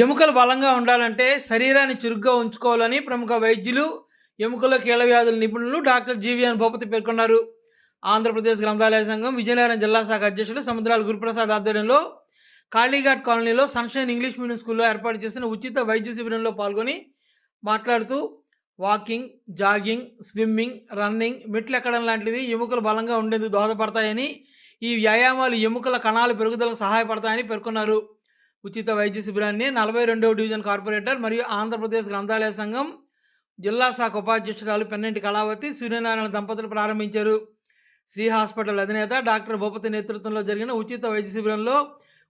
ఎముకలు బలంగా ఉండాలంటే శరీరాన్ని చురుగ్గా ఉంచుకోవాలని ప్రముఖ వైద్యులు ఎముకల కీళ్ళ వ్యాధుల నిపుణులు డాక్టర్ జీవీఎన్ భూపతి పేర్కొన్నారు. ఆంధ్రప్రదేశ్ గ్రంథాలయ సంఘం విజయనగరం జిల్లా శాఖ అధ్యక్షులు సముద్రాల గురుప్రసాద్ ఆధ్వర్యంలో కాళీఘాట్ కాలనీలో సన్షైన్ ఇంగ్లీష్ మీడియం స్కూల్లో ఏర్పాటు చేసిన ఉచిత వైద్య శిబిరంలో పాల్గొని మాట్లాడుతూ వాకింగ్ జాగింగ్ స్విమ్మింగ్ రన్నింగ్ మెట్లు ఎక్కడం లాంటివి ఎముకలు బలంగా ఉండేందుకు దోహదపడతాయని ఈ వ్యాయామాలు ఎముకల కణాల పెరుగుదలకు సహాయపడతాయని పేర్కొన్నారు. ఉచిత వైద్య శిబిరాన్ని నలభై రెండవ డివిజన్ కార్పొరేటర్ మరియు ఆంధ్రప్రదేశ్ గ్రంథాలయ సంఘం జిల్లా శాఖ ఉపాధ్యక్షురాలు పెన్నెంటి కళావతి సూర్యనారాయణ దంపతులు ప్రారంభించారు. శ్రీ హాస్పిటల్ అధినేత డాక్టర్ భూపతి నేతృత్వంలో జరిగిన ఉచిత వైద్య శిబిరంలో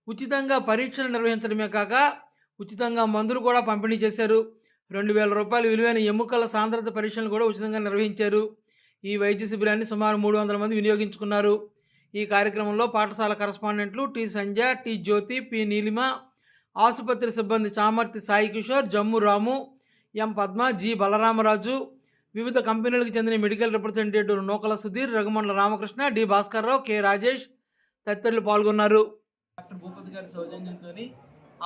ఉచితంగా పరీక్షలు నిర్వహించడమే కాక ఉచితంగా మందులు కూడా పంపిణీ చేశారు. రెండు వేల రూపాయల విలువైన ఎముకల సాంద్రత పరీక్షలు కూడా ఉచితంగా నిర్వహించారు. ఈ వైద్య శిబిరాన్ని సుమారు మూడు వందల మంది వినియోగించుకున్నారు. ఈ కార్యక్రమంలో పాఠశాల కరస్పాండెంట్లు T Sanja T Jyothi P Neelima ఆసుపత్రి సిబ్బంది చామర్తి సాయి కిషోర్ జమ్ము రాము ఎం పద్మ జి బలరామరాజు వివిధ కంపెనీలకు చెందిన medical representative Nukala Sudheer Raghumandala Ramakrishna D Bhaskarrao K Rajesh తదితరులు పాల్గొన్నారు. డాక్టర్ భూపతి గారి సౌజన్యంతో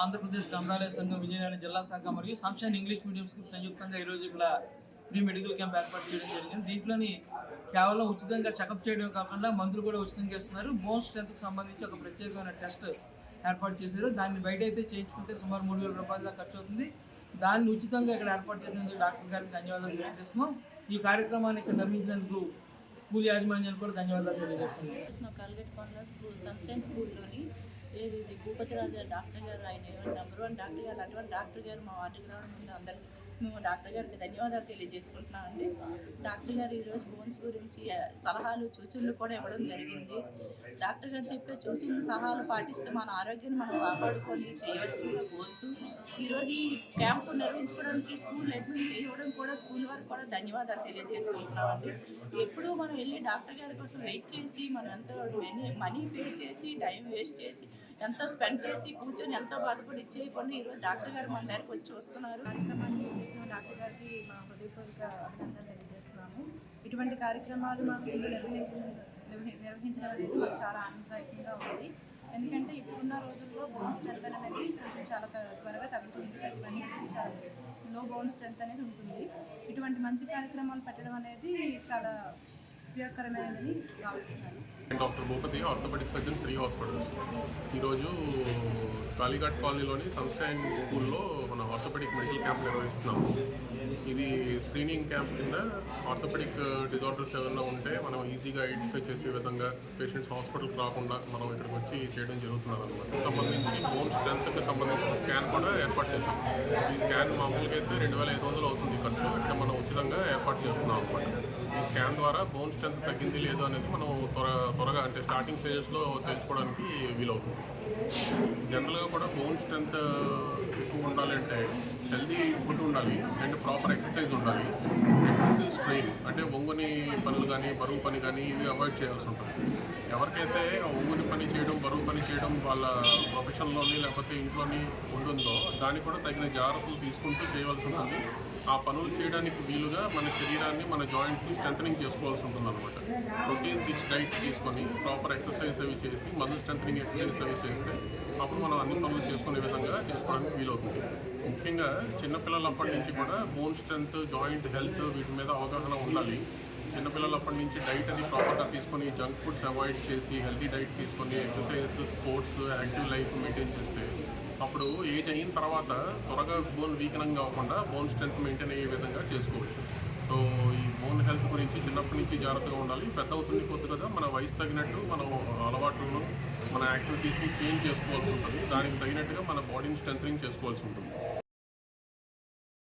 ఆంధ్రప్రదేశ్ గ్రంథాలయ సంఘం విజయనగరం జిల్లా శాఖ మరియు సంక్షేమ ఇంగ్లీష్ మీడియం స్కూల్ సంయుక్తంగా ఈరోజు ఇక్కడ ప్రీ మెడికల్ క్యాంప్ ఏర్పాటు చేయడం జరిగింది. దీంట్లోని కేవలం ఉచితంగా చెకప్ చేయడం కాకుండా మందులు కూడా ఉచితంగా ఇస్తున్నారు. బోన్ స్ట్రెంత్కి సంబంధించి ఒక ప్రత్యేకమైన టెస్ట్ ఏర్పాటు చేశారు. దాన్ని బయట అయితే చేయించుకుంటే సుమారు మూడు వేల రూపాయల దాకా ఖర్చు అవుతుంది. దాన్ని ఉచితంగా ఇక్కడ ఏర్పాటు చేసినందుకు డాక్టర్ గారికి ధన్యవాదాలు తెలియజేస్తున్నాం. ఈ కార్యక్రమాన్ని ఇక్కడ నిర్మించినందుకు స్కూల్ యాజమాన్యానికి కూడా ధన్యవాదాలు తెలియజేస్తున్నాం. Krishna Colgate corner school sunshine స్కూల్లోని ఏది భూపతిరాజు డాక్టర్ గారు ఆయన నెంబర్ వన్ డాక్టర్ గారు అటువంటి డాక్టర్ గారు మా వార్డుకి రావడం ముందు అందరికీ మేము డాక్టర్ గారికి ధన్యవాదాలు తెలియజేసుకుంటున్నామండి. డాక్టర్ గారు ఈరోజు బోన్స్ గురించి సలహాలు సూచనలు కూడా ఇవ్వడం జరిగింది. డాక్టర్ గారు చెప్పే సూచనలు సలహాలు పాటిస్తూ మన ఆరోగ్యాన్ని మనం కాపాడుకొని చేయవలసిందిగా కోరుతూ ఈరోజు ఈ క్యాంపు నిర్వహించుకోవడానికి స్కూల్ అడ్మిట్ ఇవ్వడం కూడా స్కూల్ వారికి కూడా ధన్యవాదాలు తెలియజేసుకుంటున్నామండి. ఎప్పుడూ మనం వెళ్ళి డాక్టర్ గారి కోసం వెయిట్ చేసి మనం ఎంతో మనీ మనీ పే చేసి టైం వేస్ట్ చేసి ఎంతో స్పెండ్ చేసి కూర్చొని ఎంతో బాధపడి ఇచ్చేయకుండా ఈరోజు డాక్టర్ గారు మన దగ్గరికి వచ్చి వస్తున్నారు. మా హృదయపూర్వక అభినందనలు తెలియజేస్తున్నాము. ఇటువంటి కార్యక్రమాలు మా స్కూల్లో నిర్వహించడం నిర్వహించడం అనేది మాకు చాలా ఆనందదాయకంగా ఉంది. ఎందుకంటే ఇప్పుడున్న రోజుల్లో బోన్ స్ట్రెంత్ అనేది కొంచెం చాలా త్వరగా తగ్గుతుంది. చాలా లో బోన్ స్ట్రెంత్ అనేది ఉంటుంది. ఇటువంటి మంచి కార్యక్రమాలు పెట్టడం అనేది చాలా ఉపయోగకరమైనదని భావిస్తున్నాను. Doctor Bhupathi orthopaedic surgeon Shri hospital. ఈరోజు కాళీఘాట్ కాలనీలోని సన్షైన్ స్కూల్లో మన ఆర్థోపెడిక్ మెడికల్ క్యాంప్ నిర్వహిస్తున్నాము. ఇది స్క్రీనింగ్ క్యాంప్ కింద ఆర్థోపెడిక్ డిజార్డర్స్ ఏమైనా ఉంటే మనం ఈజీగా ఐడెంటిఫై చేసే విధంగా పేషెంట్స్ హాస్పిటల్కి రాకుండా మనం ఇక్కడికి వచ్చి చేయడం జరుగుతున్నది అనమాట సంబంధించి బోన్ స్ట్రెంత్కి సంబంధించిన స్కాన్ కూడా ఏర్పాటు చేసాం ఈ స్కాన్ మామూలుగా అయితే రెండు వేల ఐదు వందలు అవుతుంది ఖర్చు. ఇక్కడ మనం ఉచితంగా ఏర్పాటు చేస్తున్నాం అనమాట ఈ స్కాన్ ద్వారా బోన్ స్ట్రెంత్ తగ్గింది లేదు అనేది మనం త్వర త్వరగా అంటే స్టార్టింగ్ స్టేజెస్లో తెలుసుకోవడానికి వీలవుతుంది. జనరల్గా కూడా బోన్ స్ట్రెంత్ uh, ఎక్కువ ఉండాలంటే హెల్దీ ఫుడ్ ఉండాలి అండ్ ప్రాపర్ ఎక్సర్సైజ్ ఉండాలి. ఎక్సర్సైజ్ స్ట్రెయిన్ అంటే ఒంగుని పనులు కానీ బరువు పని కానీ ఇవి అవాయిడ్ చేయాల్సి ఉంటుంది. ఎవరికైతే ఒంగుని పని చేయడం బరువు పని చేయడం వాళ్ళ ప్రొఫెషన్లోని లేకపోతే ఇంట్లోని ఉంటుందో దానికి కూడా తగిన జాగ్రత్తలు తీసుకుంటూ చేయవలసి ఉంటుంది. ఆ పనులు చేయడానికి వీలుగా మన శరీరాన్ని మన జాయింట్ని స్ట్రెంథనింగ్ చేసుకోవాల్సి ఉంటుంది అనమాట ప్రోటీన్ రిచ్ డైట్ తీసుకొని ప్రాపర్ ఎక్సర్సైజ్ అవి చేసి మజిల్ స్ట్రెంథనింగ్ ఎక్సర్సైజ్ అవి చేస్తే అప్పుడు మనం అన్ని పనులు చేసుకునే విధంగా చేసుకోవడానికి వీలవుతుంది. ముఖ్యంగా చిన్నపిల్లలప్పటి నుంచి కూడా బోన్ స్ట్రెంత్ జాయింట్ హెల్త్ వీటి మీద అవగాహన ఉండాలి. చిన్నపిల్లలప్పటి నుంచి డైట్ అది ప్రాపర్గా తీసుకొని జంక్ ఫుడ్స్ అవాయిడ్ చేసి హెల్తీ డైట్ తీసుకొని exercise sports active life maintain చేస్తే అప్పుడు ఏజ్ అయిన తర్వాత త్వరగా బోన్ వీకనంగా అవ్వకుండా బోన్ స్ట్రెంత్ మెయింటైన్ అయ్యే విధంగా చేసుకోవచ్చు. సో ఈ బోన్ హెల్త్ గురించి చిన్నప్పటి నుంచి జాగ్రత్తగా ఉండాలి. పెద్ద అవుతుంది కొద్ది కదా మన వయసు తగినట్టు మనం అలవాట్లను మన యాక్టివిటీస్ని చేంజ్ చేసుకోవాల్సి ఉంటుంది. దానికి తగినట్టుగా మన బాడీని స్ట్రెంగ్ చేసుకోవాల్సి ఉంటుంది.